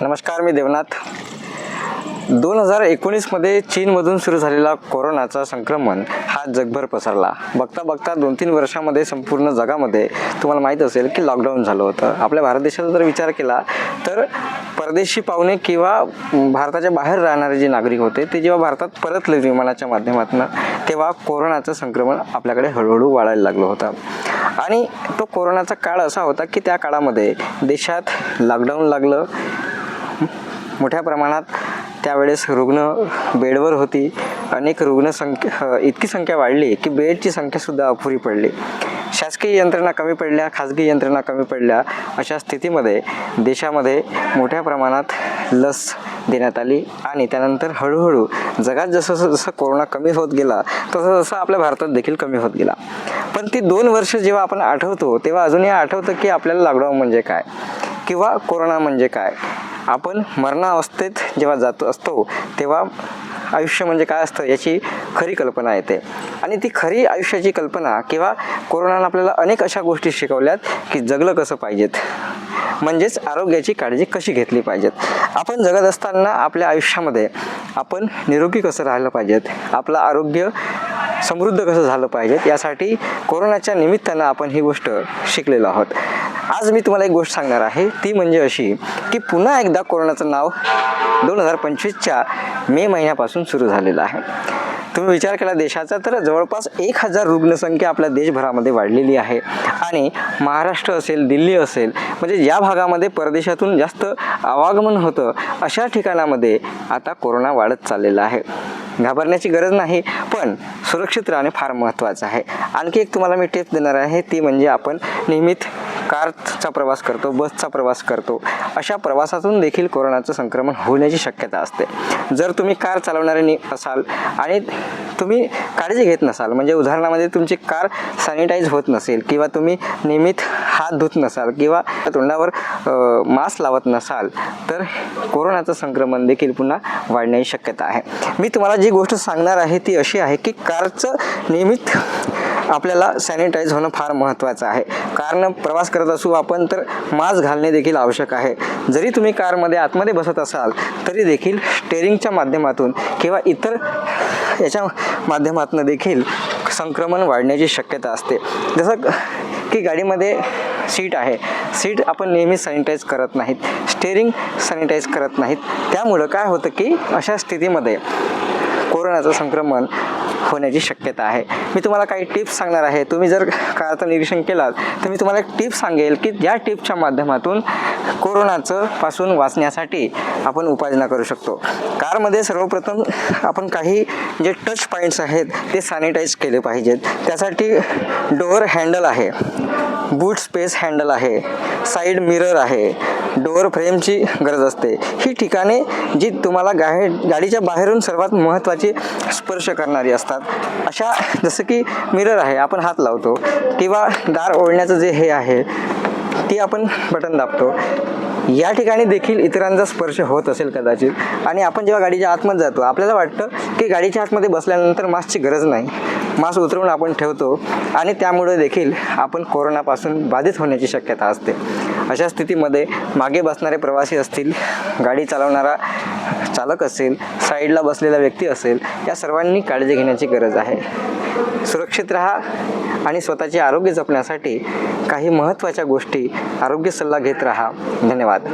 नमस्कार मी देवनाथ. दोन हजार एकोणीसमध्ये चीनमधून सुरू झालेला कोरोनाचा संक्रमण हा जगभर पसरला. बघता बघता दोन तीन वर्षामध्ये संपूर्ण जगामध्ये तुम्हाला माहीत असेल की लॉकडाऊन झालं होतं. आपल्या भारत देशाचा जर विचार केला तर परदेशी पाहुणे किंवा भारताच्या बाहेर राहणारे जे नागरिक होते ते जेव्हा भारतात परतले विमानाच्या माध्यमातून तेव्हा कोरोनाचं संक्रमण आपल्याकडे हळूहळू वाढायला लागलं होतं. आणि तो कोरोनाचा काळ असा होता की त्या काळामध्ये देशात लॉकडाऊन लागलं मोठ्या प्रमाणात त्यावेळेस रुग्ण बेडवर होती. अनेक रुग्णसंख्या इतकी संख्या वाढली की बेडची संख्यासुद्धा अपुरी पडली. शासकीय यंत्रणा कमी पडल्या खाजगी यंत्रणा कमी पडल्या अशा स्थितीमध्ये देशामध्ये मोठ्या प्रमाणात लस देण्यात आली आणि त्यानंतर हळूहळू जगात जसं जसं जसं कोरोना कमी होत गेला तसं जसं आपल्या भारतात देखील कमी होत गेला. पण ती दोन वर्ष जेव्हा आपण आठवतो तेव्हा अजूनही आठवतं की आपल्याला लॉकडाऊन म्हणजे काय? किंवा कोरोना म्हणजे काय? आपण मरणावस्थेत जेव्हा जात असतो तेव्हा आयुष्य म्हणजे काय असतं याची खरी कल्पना येते. आणि ती खरी आयुष्याची कल्पना किंवा कोरोनानं आपल्याला अनेक अशा गोष्टी शिकवल्यात की जगलं कसं पाहिजेत. म्हणजेच आरोग्याची काळजी कशी घेतली पाहिजेत. आपण जगत असताना आपल्या आयुष्यामध्ये आपण निरोगी कसं राहिलं पाहिजेत? आपलं आरोग्य समृद्ध कसं झालं पाहिजेत? यासाठी कोरोनाच्या निमित्तानं आपण ही गोष्ट शिकलेलो आहोत. आज मी तुम्हाला एक गोष्ट सांगणार आहे. ती म्हणजे अशी की पुन्हा एकदा कोरोनाचं नाव दोन हजार पंचवीसच्या मे महिन्यापासून सुरू झालेलं आहे. तुम्ही विचार केला देशाचा तर जवळपास एक हजार रुग्णसंख्या आपल्या देशभरामध्ये वाढलेली आहे. आणि महाराष्ट्र असेल दिल्ली असेल म्हणजे या भागामध्ये परदेशातून जास्त आवागमन होतं अशा ठिकाणामध्ये आता कोरोना वाढत चाललेला आहे. घाबरण्याची गरज नाही पण सुरक्षित राहणे फार महत्त्वाचं आहे. आणखी एक तुम्हाला मी टिप्स देणार आहे ती म्हणजे आपण नियमित कारचा प्रवास करतो बसचा प्रवास करतो अशा प्रवासातून देखील कोरोनाचं संक्रमण होण्याची शक्यता असते. जर तुम्ही कार चालवणारे असाल आणि तुम्ही काळजी घेत नसाल म्हणजे उदाहरणामध्ये तुमची कार सॅनिटाईज होत नसेल किंवा तुम्ही नियमित हात धुत नसाल किंवा तोंडावर मास्क लावत नसाल तर कोरोनाचं संक्रमण देखील पुन्हा वाढण्याची शक्यता आहे. मी तुम्हाला जी गोष्ट सांगणार आहे ती अशी आहे की कारचं नियमित आपल्याला सॅनिटाईज होणं फार महत्त्वाचं आहे. कारण प्रवास करत असू आपण तर मास्क घालणे देखील आवश्यक आहे. जरी तुम्ही कारमध्ये आतमध्ये बसत असाल तरी देखील स्टेरिंगच्या माध्यमातून किंवा इतर याच्या माध्यमातून देखील संक्रमण वाढण्याची शक्यता असते. जसं की गाडीमध्ये सीट आहे. सीट आपण नेहमी सॅनिटाईज करत नाहीत. स्टेरिंग सॅनिटाईज करत नाहीत. त्यामुळं काय होतं की अशा स्थितीमध्ये कोरोनाचं संक्रमण होण्याची शक्यता आहे. मी तुम्हाला काही टिप्स सांगणार आहे. तुम्ही जर काळाचं निरीक्षण केलात तर मी तुम्हाला एक टिप सांगेल की या टिपच्या माध्यमातून कोरोनाचं पासून वाचण्यासाठी आपण उपाययोजना करू शकतो. कारमध्ये सर्वप्रथम आपण काही जे टच पॉईंट्स आहेत ते सॅनिटाईज केले पाहिजेत. त्यासाठी डोअर हँडल आहे. बूट स्पेस हँडल आहे. साईड मिरर आहे. डोअर फ्रेमची गरज असते. ही ठिकाणे जी तुम्हाला गाहे गाडीच्या बाहेरून सर्वात महत्त्वाची स्पर्श करणारी असतात. अशा जसं की मिरर आहे आपण हात लावतो किंवा दार ओढण्याचं जे हे आहे ती आपण बटन दाबतो. या ठिकाणी देखील इतरांचा स्पर्श होत असेल कदाचित. आणि आपण जेव्हा गाडीच्या आतमध्ये जातो आपल्याला वाटतं की गाडीच्या आतमध्ये बसल्यानंतर मास्कची गरज नाही. मास्क उतरवून आपण ठेवतो. आणि त्यामुळे देखील आपण कोरोनापासून बाधित होण्याची शक्यता असते. अशा स्थितीमध्ये मागे बसणारे प्रवासी असतील गाडी चालवणारा चालक असेल साईडला बसलेला व्यक्ती असेल या सर्वांनी काळजी घेण्याची गरज आहे. सुरक्षित राहा आणि स्वतःचे आरोग्य जपण्यासाठी काही महत्त्वाच्या गोष्टी आरोग्य सल्ला घेत राहा. धन्यवाद.